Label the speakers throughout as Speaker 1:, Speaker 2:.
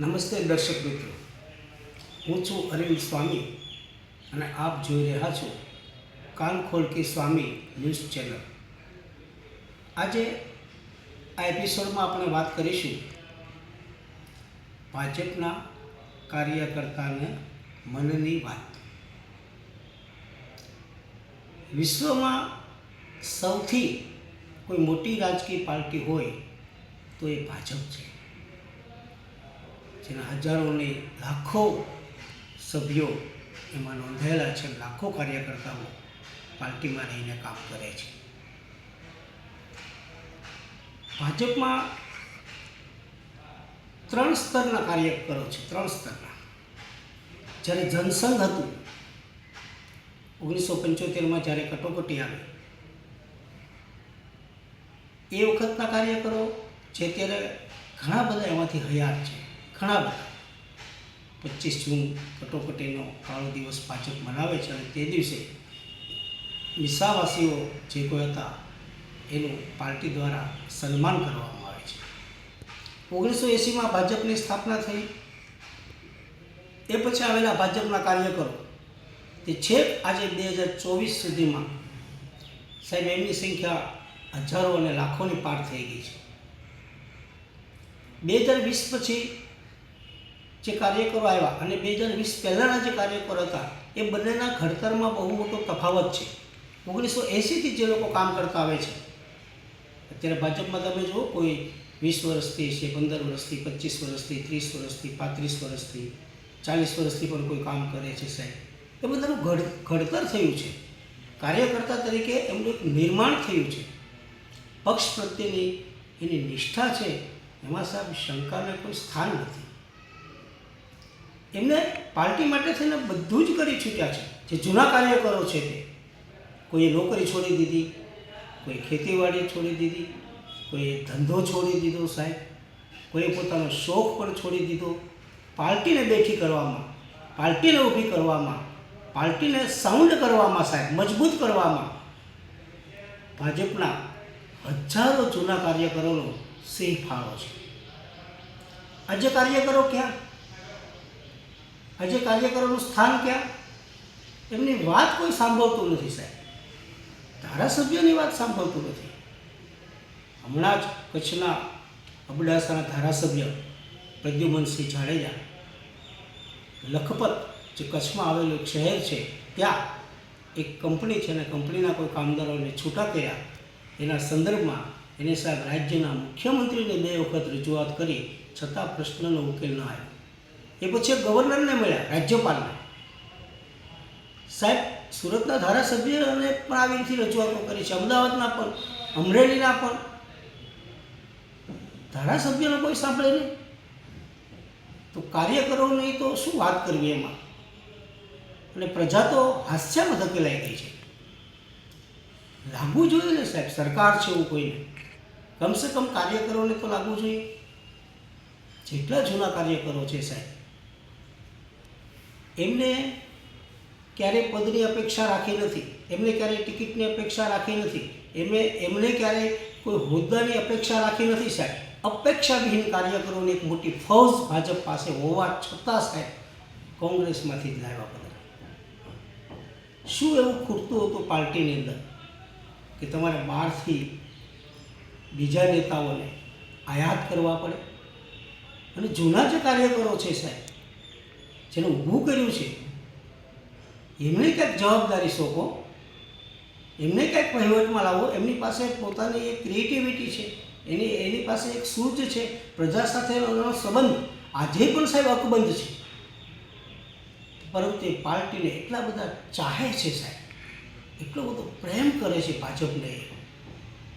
Speaker 1: નમસ્તે દર્શક મિત્રો. હું છું અરવિંદ સ્વામી અને આપ જોઈ રહ્યા છો કાન ખોલકી સ્વામી ન્યૂઝ ચેનલ. આજે આ એપિસોડમાં આપણે વાત કરીશું ભાજપના કાર્યકર્તાને મનની વાત. વિશ્વમાં સૌથી કોઈ મોટી રાજકીય પાર્ટી હોય તો એ ભાજપ છે. જેના હજારોની લાખો સભ્યો એમાં નોંધાયેલા છે લાખો કાર્યકર્તાઓ પાર્ટીમાં રહીને કામ કરે છે. ભાજપમાં ત્રણ સ્તરના કાર્યકરો છે, ત્રણ સ્તરના. જ્યારે જનસંઘ હતું, ઓગણીસો પંચોતેરમાં જ્યારે કટોકટી આવી, એ વખતના કાર્યકરો જે ત્યારે ઘણા બધા એમાંથી હયાત છે. ઘણા બધા. પચીસ જૂન કટોકટીનો કાળો દિવસ ભાજપ મનાવે છે અને તે દિવસે મિસાવાસીઓ જે કોઈ હતા એનું પાર્ટી દ્વારા સન્માન કરવામાં આવે છે. ઓગણીસો એંસીમાં ભાજપની સ્થાપના થઈ. એ પછી આવેલા ભાજપના કાર્યકરો. તે છેક આજે બે હજાર ચોવીસ સુધીમાં સાહેબ, એમની સંખ્યા હજારો અને લાખોની પાર થઈ ગઈ છે. બે હજાર વીસ પછી જે કાર્યકરો આવ્યા અને બે હજાર વીસ પહેલાંના જે કાર્યકરો હતા, એ બંનેના ઘડતરમાં બહુ મોટો તફાવત છે. ઓગણીસો એંસીથી જે લોકો કામ કરતા આવે છે. અત્યારે ભાજપમાં તમે જુઓ, કોઈ વીસ વર્ષથી છે, પંદર વર્ષથી, પચીસ વર્ષથી, ત્રીસ વર્ષથી, પાંત્રીસ વર્ષથી, ચાલીસ વર્ષથી પણ કોઈ કામ કરે છે સાહેબ. એ બધાનું ઘડ, ઘડતર થયું છે. કાર્યકર્તા તરીકે એમનું એક નિર્માણ થયું છે. પક્ષ પ્રત્યેની એની નિષ્ઠા છે. એમાં સાહેબ શંકાને કોઈ સ્થાન નથી. એમને પાર્ટી માટે થઈને બધું જ કરી છૂટ્યા છે. જે જૂના કાર્યકરો છે તે. કોઈએ નોકરી છોડી દીધી કોઈ ખેતીવાડી છોડી દીધી, કોઈએ ધંધો છોડી દીધો સાહેબ, કોઈએ પોતાનો શોખ પણ છોડી દીધો. પાર્ટીને બેઠી કરવામાં, પાર્ટીને ઊભી કરવામાં, પાર્ટીને સાઉન્ડ કરવામાં સાહેબ, મજબૂત કરવામાં. ભાજપના હજારો જૂના કાર્યકરોનો સિંહ ફાળો છે. આજે કાર્યકરો ક્યાં? આજે કાર્યકરોનું સ્થાન ક્યાં? એમની વાત કોઈ સાંભળતું નથી સાહેબ. ધારાસભ્યોની વાત સાંભળતું નથી. હમણાં જ કચ્છના અબડાસાના ધારાસભ્ય પ્રદ્યુમનસિંહ જાડેજા લખપત જે કચ્છમાં આવેલું શહેર છે, ત્યાં એક કંપની છે અને કંપનીના કોઈ કામદારોને છૂટા કર્યા. એના સંદર્ભમાં એને સાહેબ રાજ્યના મુખ્યમંત્રીને બે વખત રજૂઆત કરી, છતાં પ્રશ્નનો ઉકેલ ન આવ્યો. એ પછી ગવર્નરને મળ્યા, રાજ્યપાલને. સાહેબ, સુરતના ધારાસભ્યોને પણ આવી રીતે રજૂઆતો કરી છે, અમદાવાદના પણ, અમરેલીના પણ. ધારાસભ્યનો કોઈ સાંભળે નહીં. તો કાર્યકરોની તો શું વાત કરવી એમાં? અને પ્રજા તો હાસ્યામાં ધકેલાઈ ગઈ છે. લાગવું જોઈએ ને સાહેબ, સરકાર છે એવું કોઈને. કમસે કમ કાર્યકરોને તો લાગવું જોઈએ. જેટલા જૂના કાર્યકરો છે સાહેબ એમને ક્યારેય પદની અપેક્ષા રાખી નથી. એમને ક્યારેય ટિકિટની અપેક્ષા રાખી નથી. એમને એમણે ક્યારેય કોઈ હોદ્દાની અપેક્ષા રાખી નથી સાહેબ. અપેક્ષાવિહીન કાર્યકરોની એક મોટી ફૌજ ભાજપ પાસે હોવા છતાં સાહેબ કોંગ્રેસમાંથી જ લાવ્યા બધા શું એવું ખૂટતું હતું પાર્ટીની અંદર કે તમારે બહારથી બીજા નેતાઓને આયાત કરવા પડે? અને જૂના જે કાર્યકરો છે સાહેબ જેને ઊભું કર્યું છે, એમને કંઈક જવાબદારી સોંપો, એમને કંઈક વહીવટમાં લાવો, એમની પાસે પોતાની એક ક્રિએટિવિટી છે, એની એની પાસે એક સૂઝ છે, પ્રજા સાથેનો સંબંધ. આજે પણ સાહેબ અકબંધ છે. પરંતુ એ પાર્ટીને એટલા બધા ચાહે છે સાહેબ, એટલો બધો પ્રેમ કરે છે ભાજપને,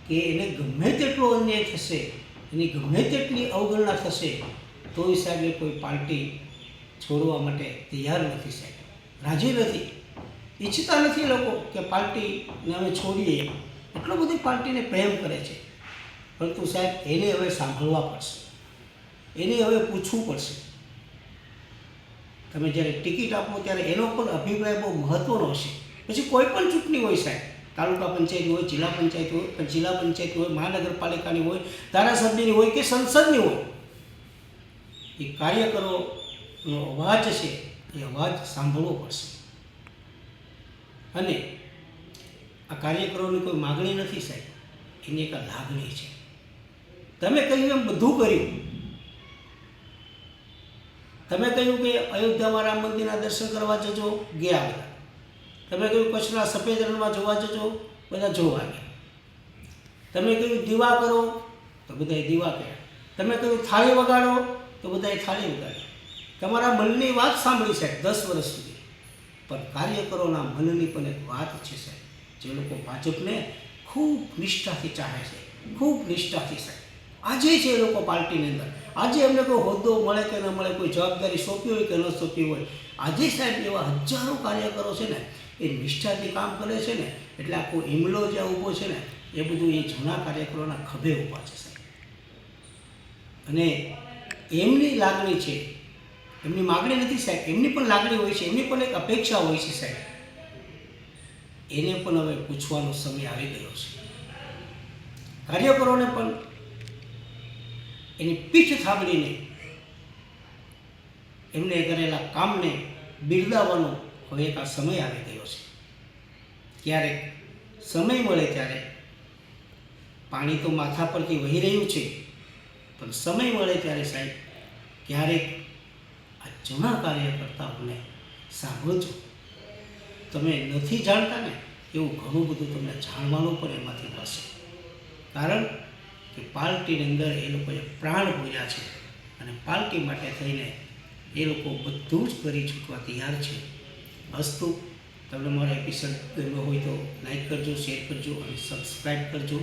Speaker 1: કે એને ગમે તેટલો અન્યાય થશે, એની ગમે તેટલી અવગણના થશે, તોય સાહેબ એ કોઈ પાર્ટી છોડવા માટે તૈયાર નથી સાહેબ. રાજી નથી. ઈચ્છતા નથી લોકો કે પાર્ટીને અમે છોડીએ. એટલો બધી પાર્ટીને પ્રેમ કરે છે. પરંતુ સાહેબ, એને હવે સાંભળવા પડશે. એને હવે પૂછવું પડશે. તમે જ્યારે ટિકિટ આપો ત્યારે એનો પણ અભિપ્રાય બહુ મહત્ત્વનો હશે. પછી કોઈ પણ ચૂંટણી હોય સાહેબ, તાલુકા પંચાયત હોય, જિલ્લા પંચાયત હોય જિલ્લા પંચાયત હોય, મહાનગરપાલિકાની હોય, ધારાસભ્યની હોય કે સંસદની હોય, એ કાર્યકરોનો અવાજ છે, એ અવાજ સાંભળવો પડશે. અને આ કાર્યકરોની કોઈ માગણી નથી સાહેબ, એની એક લાગણી છે. તમે કહ્યું એમ બધું કર્યું. તમે કહ્યું કે અયોધ્યામાં રામ મંદિરના દર્શન કરવા જજો, ગયા બધા. તમે કહ્યું કચ્છના સફેદ રણમાં જોવા જજો, બધા જોવા ગયા. તમે કહ્યું દીવા કરો, તો બધાએ દીવા કર્યા. તમે કહ્યું થાળી વગાડો, તો બધાએ થાળી વગાડી. તમારા મનની વાત સાંભળી સાહેબ દસ વર્ષ સુધી. પણ કાર્યકરોના મનની પણ એક વાત છે સાહેબ. જે લોકો ભાજપને ખૂબ નિષ્ઠાથી ચાહે છે, ખૂબ નિષ્ઠાથી સાહેબ. આજે છે એ લોકો પાર્ટીની અંદર, આજે એમને કોઈ હોદ્દો મળે કે ન મળે, કોઈ જવાબદારી સોંપી હોય કે ન સોંપી હોય, આજે સાહેબ એવા હજારો કાર્યકરો છે ને, એ નિષ્ઠાથી કામ કરે છે ને, એટલે આખો હિમલો જે ઊભો છે ને, એ બધું એ જૂના કાર્યકરોના ખભે ઊભા છે સાહેબ. અને એમની લાગણી છે એમની માગણી નથી સાહેબ. એમની પણ લાગણી હોય છે. એમની પણ એક અપેક્ષા હોય છે સાહેબ. એને પણ હવે પૂછવાનો સમય આવી ગયો છે. કાર્યકરોને પણ એની પીઠ થાબડીને એમને કરેલા કામને બિરદાવવાનો હવે એક આ સમય આવી ગયો છે. ક્યારેક સમય મળે ત્યારે પાણી તો માથા પરથી વહી રહ્યું છે, પણ સમય મળે ત્યારે સાહેબ ક્યારેક જૂના કાર્યકર્તાઓને છો. તમે નથી જાણતા ને એવું ઘણું બધું તમને જાણવાનું પણ એમાંથી મળશે. કારણ કે પાર્ટીની અંદર એ લોકોએ પ્રાણ પૂર્યા છે અને પાર્ટી માટે થઈને એ લોકો બધું જ કરી ચૂકવા તૈયાર છે. અસ્તુ તમને મારો એપિસોડ ગમ્યો હોય તો લાઈક કરજો શેર કરજો અને સબસ્ક્રાઈબ કરજો.